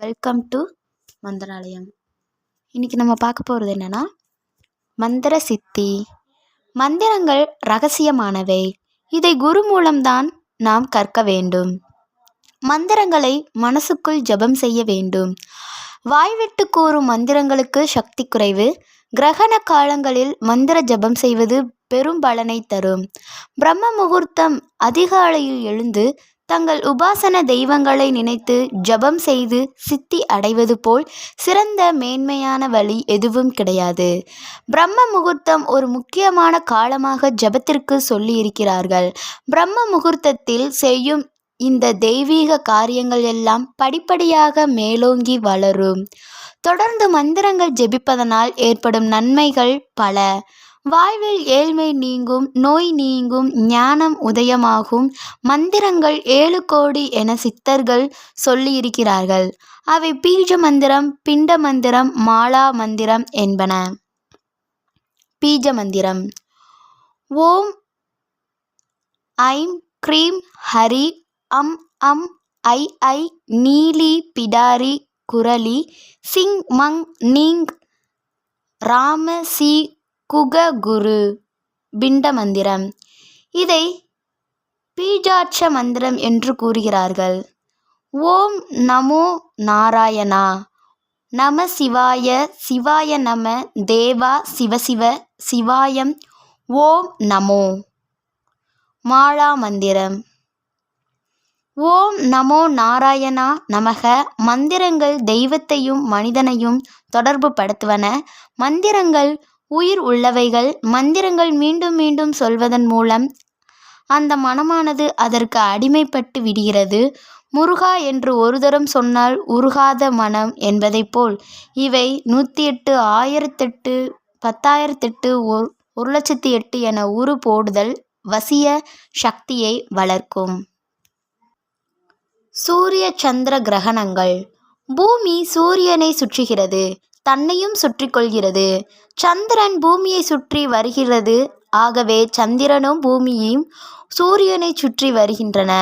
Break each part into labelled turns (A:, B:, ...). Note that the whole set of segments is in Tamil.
A: Welcome to Mantralayam. இன்றைக்கி நம்ம பார்க்க போகிறது என்னென்னா மந்திர சித்தி. மந்திரங்கள் ரகசியமானவை. இதை குரு மூலம்தான் நாம் கற்க வேண்டும். மந்திரங்களை மனசுக்குள் ஜெபம் செய்ய வேண்டும். வாய்விட்டு கூறும் மந்திரங்களுக்கு சக்தி குறைவு. கிரகண காலங்களில் மந்திர ஜெபம் செய்வது பெரும் பலனை தரும். பிரம்ம முகூர்த்தம் அதிகாலையில் எழுந்து தங்கள் உபாசன தெய்வங்களை நினைத்து ஜெபம் செய்து சித்தி அடைவது போல் சிறந்த மேன்மையான வழி எதுவும் கிடையாது. பிரம்ம முகூர்த்தம் ஒரு முக்கியமான காலமாக ஜெபத்திற்கு சொல்லியிருக்கிறார்கள். பிரம்ம முகூர்த்தத்தில் செய்யும் இந்த தெய்வீக காரியங்கள் எல்லாம் படிப்படியாக மேலோங்கி வளரும். தொடர்ந்து மந்திரங்கள் ஜெபிப்பதனால் ஏற்படும் நன்மைகள் பல. வாழ்வில் ஏழ்மை நீங்கும் நோய் நீங்கும் ஞானம் உதயமாகும். மந்திரங்கள் ஏழு கோடி என சித்தர்கள் சொல்லியிருக்கிறார்கள். அவை பீஜ மந்திரம் பிண்ட மந்திரம் மாலா மந்திரம் என்பன. பீஜ மந்திரம். ஓம் ஐம் க்ரீம் ஹரி அம் அம் ஐ ஐ நீலி பிடாரி குரலி சிங் மங் நீங் ராம சி குக குரு பிண்ட மந்திரம் இதை பீஜாட்ச மந்திரம் என்று கூறுகிறார்கள். ஓம் நமோ நாராயணா. நம சிவாய சிவாய நம தேவா சிவசிவ சிவாயம் ஓம் நமோ. மாழா மந்திரம். ஓம் நமோ நாராயணா நமக மந்திரங்கள் தெய்வத்தையும் மனிதனையும் தொடர்பு படுத்துவன மந்திரங்கள் உயிர் உள்ளவைகள் மந்திரங்கள் மீண்டும் மீண்டும் சொல்வதன் மூலம் அந்த மனமானது அதற்கு அடிமைப்பட்டு விடுகிறது. முருகா என்று ஒரு தரம் சொன்னால் உருகாத மனம் என்பதைப் போல். இவை நூற்றி எட்டு ஆயிரத்தெட்டு பத்தாயிரத்தெட்டு ஒரு ஒரு லட்சத்தி எட்டு என உரு போடுதல் வசிய சக்தியை வளர்க்கும். சூரிய சந்திர கிரகணங்கள். பூமி சூரியனை சுற்றுகிறது. தன்னையும் சுற்றி கொள்கிறது சந்திரன் பூமியை சுற்றி வருகிறது. ஆகவே சந்திரனும் பூமியும் சூரியனை சுற்றி வருகின்றன.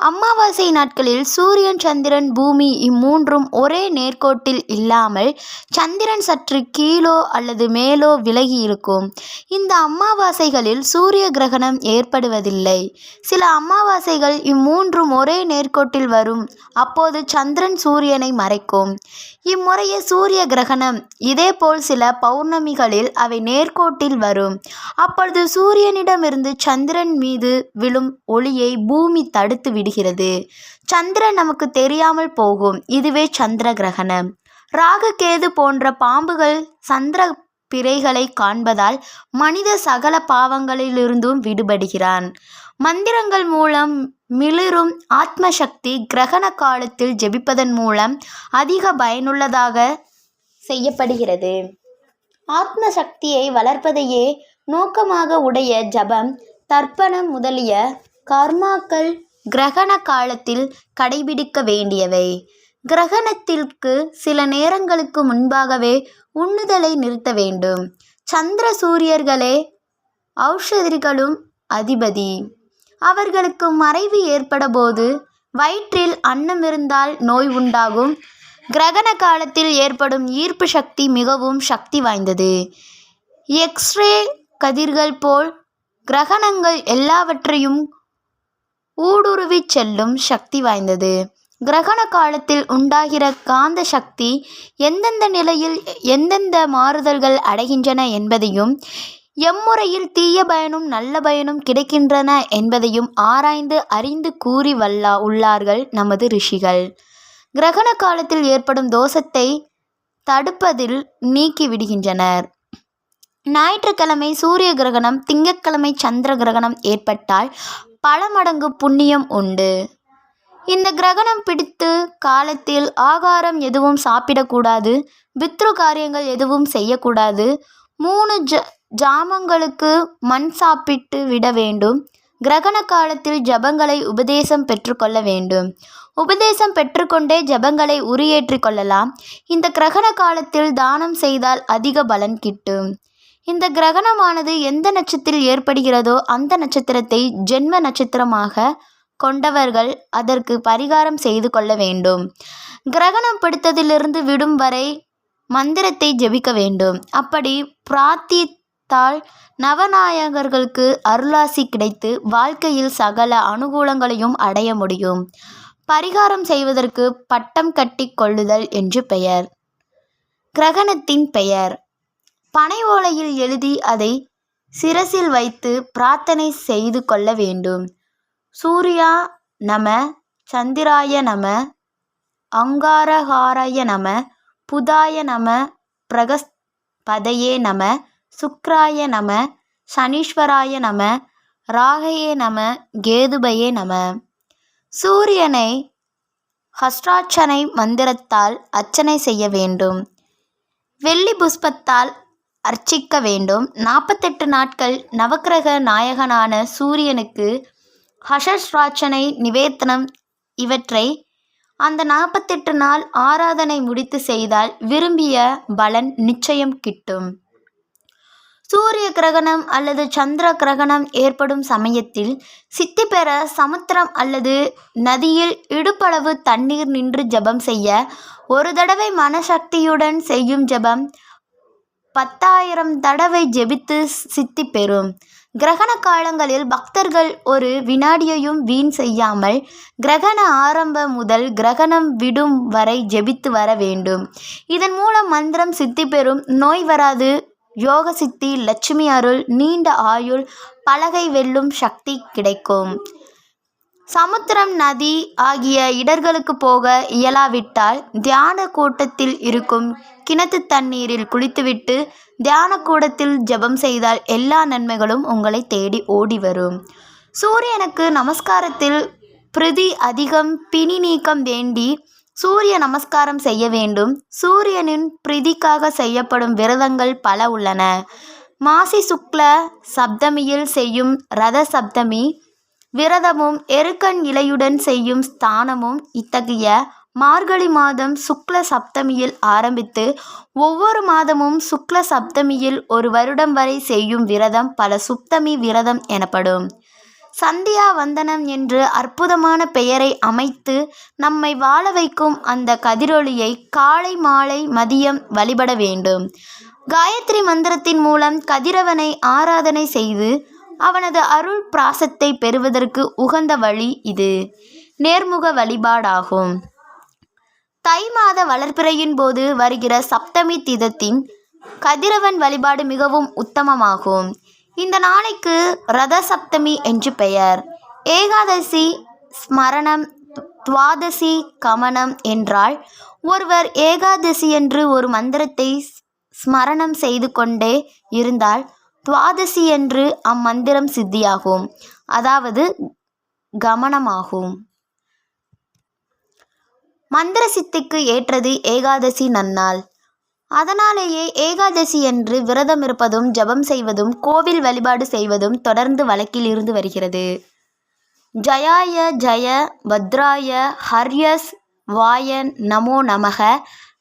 A: அமாவாசை நாட்களில் சூரியன் சந்திரன் பூமி இம்மூன்றும் ஒரே நேர்கோட்டில் இல்லாமல் சந்திரன் சற்று கீழோ அல்லது மேலோ விலகி இருக்கும். இந்த அமாவாசைகளில் சூரிய கிரகணம் ஏற்படுவதில்லை. சில அமாவாசைகள் இம்மூன்றும் ஒரே நேர்கோட்டில் வரும். அப்போது சந்திரன் சூரியனை மறைக்கும். இம்முறைய சூரிய கிரகணம். இதேபோல் சில பௌர்ணமிகளில் அவை நேர்கோட்டில் வரும். அப்பொழுது சூரியனிடமிருந்து சந்திரன் மீது விழும் ஒளியை பூமி தடுத்து விடுகிறது. சந்திரன் நமக்கு தெரியாமல் போகும். இதுவே சந்திர கிரகணம். ராககேது போன்ற பாம்புகள் சந்திர பிறைகளை காண்பதால் மனித சகல பாவங்களிலிருந்தும் விடுபடுகிறான். மந்திரங்கள் மூலம் மிளிரும் ஆத்ம சக்தி கிரகண காலத்தில் ஜெபிப்பதன் மூலம் அதிக பயனுள்ளதாக செய்யப்படுகிறது. ஆத்ம சக்தியை வளர்ப்பதையே நோக்கமாக உடைய ஜபம் தர்ப்பணம் முதலிய கர்மாக்கள் கிரகண காலத்தில் கடைபிடிக்க வேண்டியவை. கிரகணத்திற்கு சில நேரங்களுக்கு முன்பாகவே உண்ணுதலை நிறுத்த வேண்டும். சந்திர சூரியர்களே ஔஷதிகளும் அதிபதி. அவர்களுக்கு மறைவு ஏற்படபோது வயிற்றில் அன்னம் இருந்தால் நோய் உண்டாகும். கிரகண காலத்தில் ஏற்படும் ஈர்ப்பு சக்தி மிகவும் சக்தி வாய்ந்தது. எக்ஸ்ரே கதிர்கள் போல் கிரகணங்கள் எல்லாவற்றையும் ஊடுருவிச் செல்லும் சக்தி வாய்ந்தது. கிரகண காலத்தில் உண்டாகிற காந்த சக்தி எந்தெந்த நிலையில் எந்தெந்த மாறுதல்கள் அடைகின்றன என்பதையும் எம்முறையில் தீய பயனும் நல்ல பயனும் கிடைக்கின்றன என்பதையும் ஆராய்ந்து அறிந்து கூறி வல்லா உள்ளார்கள் நமது ரிஷிகள். கிரகண காலத்தில் ஏற்படும் தோஷத்தை தடுப்பதில் நீக்கி விடுகின்றனர். ஞாயிற்றுக்கிழமை சூரிய கிரகணம் திங்கட்கிழமை சந்திர கிரகணம் ஏற்பட்டால் பல மடங்கு புண்ணியம் உண்டு. இந்த கிரகணம் பிடித்து காலத்தில் ஆகாரம் எதுவும் சாப்பிடக்கூடாது பித்ரு காரியங்கள் எதுவும் செய்யக்கூடாது மூணு ஜ ஜாமங்களுக்கு மண் சாப்பிட்டு விட வேண்டும். கிரகண காலத்தில் ஜபங்களை உபதேசம் பெற்றுக்கொள்ள வேண்டும். உபதேசம் பெற்றுக்கொண்டே ஜபங்களை உரியேற்றிக் கொள்ளலாம். இந்த கிரகண காலத்தில் தானம் செய்தால் அதிக பலன் கிட்டும். இந்த கிரகணமானது எந்த நட்சத்திரத்தில் ஏற்படுகிறதோ அந்த நட்சத்திரத்தை ஜென்ம நட்சத்திரமாக கொண்டவர்கள் அதற்கு பரிகாரம் செய்து கொள்ள வேண்டும். கிரகணம் பிடித்ததிலிருந்து விடும் வரை மந்திரத்தை ஜெபிக்க வேண்டும். அப்படி தாள் நவநாயகர்களுக்கு அருளாசி கிடைத்து வாழ்க்கையில் சகல அனுகூலங்களையும் அடைய முடியும். பரிகாரம் செய்வதற்கு பட்டம் கட்டி கொள்ளுதல் என்று பெயர். கிரகணத்தின் பெயர். பனை ஓலையில் எழுதி அதை சிரசில் வைத்து பிரார்த்தனை செய்து கொள்ள வேண்டும். சூர்யா நம சந்திராய நம அங்காரகாராய நம புதாய நம பிரகஸ் பதையே நம சுக்ராய நம சனீஸ்வராய நம ராகையே நம கேதுபையே நம. சூரியனை ஹஸ்ராட்சனை மந்திரத்தால் அர்ச்சனை செய்ய வேண்டும். வெள்ளி புஷ்பத்தால் அர்ச்சிக்க வேண்டும். நாற்பத்தெட்டு நாட்கள் நவக்கிரக நாயகனான சூரியனுக்கு ஹஷஸ்ராட்சனை நிவேத்தனம் இவற்றை அந்த நாற்பத்தெட்டு நாள் ஆராதனை முடித்து செய்தால் விரும்பிய பலன் நிச்சயம் கிட்டும். சூரிய கிரகணம் அல்லது சந்திர கிரகணம் ஏற்படும் சமயத்தில் சித்தி பெற சமுத்திரம் அல்லது நதியில் இடுப்பளவு தண்ணீர் நின்று ஜெபம் செய்ய ஒரு தடவை மனசக்தியுடன் செய்யும் ஜெபம் பத்தாயிரம் தடவை ஜெபித்து சித்தி பெறும். கிரகண காலங்களில் பக்தர்கள் ஒரு வினாடியையும் வீண் செய்யாமல் கிரகண ஆரம்பம் முதல் கிரகணம் விடும் வரை ஜெபித்து வர வேண்டும். இதன் மூலம் மந்திரம் சித்தி பெறும். நோய் வராது. யோக சித்தி லட்சுமி அருள் நீண்ட ஆயுள் பலகை வெல்லும் சக்தி கிடைக்கும். சமுத்திரம் நதி ஆகிய இடர்களுக்கு போக இயலாவிட்டால் தியான கூட்டத்தில் இருக்கும் கிணத்து தண்ணீரில் குளித்துவிட்டு தியான கூடத்தில் ஜெபம் செய்தால் எல்லா நன்மைகளும் உங்களை தேடி ஓடி வரும். சூரியனுக்கு நமஸ்காரத்தில் பிரிதி அதிகம் பிணி நீக்கம் வேண்டி சூரிய நமஸ்காரம் செய்ய வேண்டும். சூரியனின் பிரீதிக்காக செய்யப்படும் விரதங்கள் பல உள்ளன. மாசி சுக்ல சப்தமியில் செய்யும் ரத சப்தமி விரதமும் எருக்கன் இலையுடன் செய்யும் ஸ்தானமும் இத்தகைய மார்கழி மாதம் சுக்ல சப்தமியில் ஆரம்பித்து ஒவ்வொரு மாதமும் சுக்ல சப்தமியில் ஒரு வருடம் வரை செய்யும் விரதம் பல சுப்தமி விரதம் எனப்படும். சந்தியா வந்தனம் என்று அற்புதமான பெயரை அமைத்து நம்மை வாழ வைக்கும் அந்த கதிரொளியை காலை மாலை மதியம் வழிபட வேண்டும். காயத்ரி மந்திரத்தின் மூலம் கதிரவனை ஆராதனை செய்து அவனது அருள் பிராசத்தை பெறுவதற்கு உகந்த வழி இது. நேர்முக வழிபாடாகும். தை மாத வளர்ப்பிறையின் போது வருகிற சப்தமி திதத்தின் கதிரவன் வழிபாடு மிகவும் உத்தமமாகும். இந்த நாளைக்கு ரத சப்தமி என்று பெயர். ஏகாதசி ஸ்மரணம் துவாதசி கமனம் என்றால் ஒருவர் ஏகாதசி என்று ஒரு மந்திரத்தை ஸ்மரணம் செய்து கொண்டே இருந்தால் துவாதசி என்று அம்மந்திரம் சித்தியாகும். அதாவது கமனமாகும். மந்திர சித்திக்கு ஏற்றது ஏகாதசி நன்னாள். அதனாலேயே ஏகாதசி என்று விரதம் இருப்பதும் ஜெபம் செய்வதும் கோவில் வழிபாடு செய்வதும் தொடர்ந்து வழக்கில் இருந்து வருகிறது. ஜயாய ஜய பத்ராய ஹர்யஸ் வாயன் நமோ நமக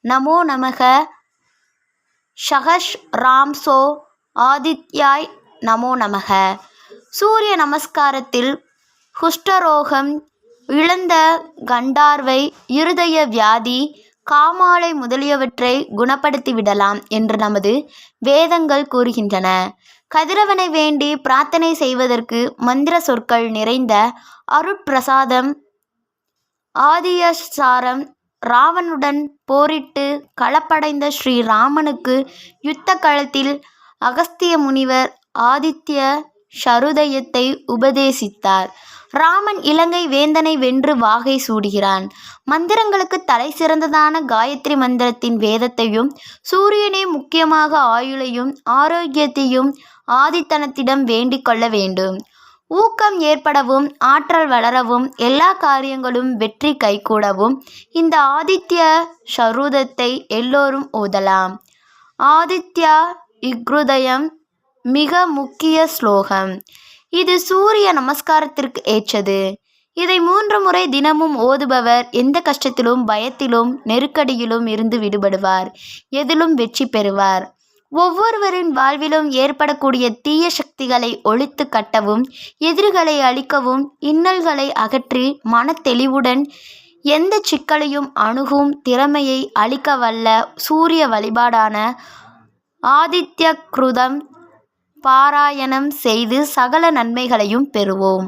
A: நமோ நமக ஷஹஷ் ராம்சோ ஆதித்யாய் நமோ நமக. சூரிய நமஸ்காரத்தில் குஷ்டரோகம் இழந்த கண்டார்வை இருதய வியாதி காமாலை முதலியவற்றை குணப்படுத்தி விடலாம் என்று நமது வேதங்கள் கூறுகின்றன. கதிரவனை வேண்டி பிரார்த்தனை செய்வதற்கு மந்திர சொற்கள் நிறைந்த அருட்பிரசாதம் ஆதியசாரம் ராவனுடன் போரிட்டு களப்படைந்த ஸ்ரீராமனுக்கு யுத்த களத்தில் அகஸ்திய முனிவர் ஆதித்ய சருதயத்தை உபதேசித்தார். ராமன் இலங்கை வேந்தனை வென்று வாகை சூடுகிறான். மந்திரங்களுக்கு தலை சிறந்ததான காயத்ரி மந்திரத்தின் வேதத்தையும் சூரியனே முக்கியமாக ஆயுளையும் ஆரோக்கியத்தையும் ஆதித்தனத்திடம் வேண்டிக் கொள்ள வேண்டும். ஊக்கம் ஏற்படவும் ஆற்றல் வளரவும் எல்லா காரியங்களும் வெற்றி கைகூடவும் இந்த ஆதித்ய சரூதத்தை எல்லோரும் ஓதலாம். ஆதித்யா இக்ருதயம் மிக முக்கிய ஸ்லோகம். இது சூரிய நமஸ்காரத்திற்கு ஏற்றது. இதை மூன்று முறை தினமும் ஓதுபவர் எந்த கஷ்டத்திலும் பயத்திலும் நெருக்கடியிலும் இருந்து விடுபடுவார். எதிலும் வெற்றி பெறுவார். ஒவ்வொருவரின் வாழ்விலும் ஏற்படக்கூடிய தீய சக்திகளை ஒழித்து கட்டவும் எதிரிகளை அழிக்கவும் இன்னல்களை அகற்றி மன தெளிவுடன் எந்த சிக்கலையும் அணுகும் திறமையை அளிக்க வல்ல சூரிய வழிபாடான ஆதித்ய கிருதம் பாராயணம் செய்து சகல நன்மைகளையும் பெறுவோம்.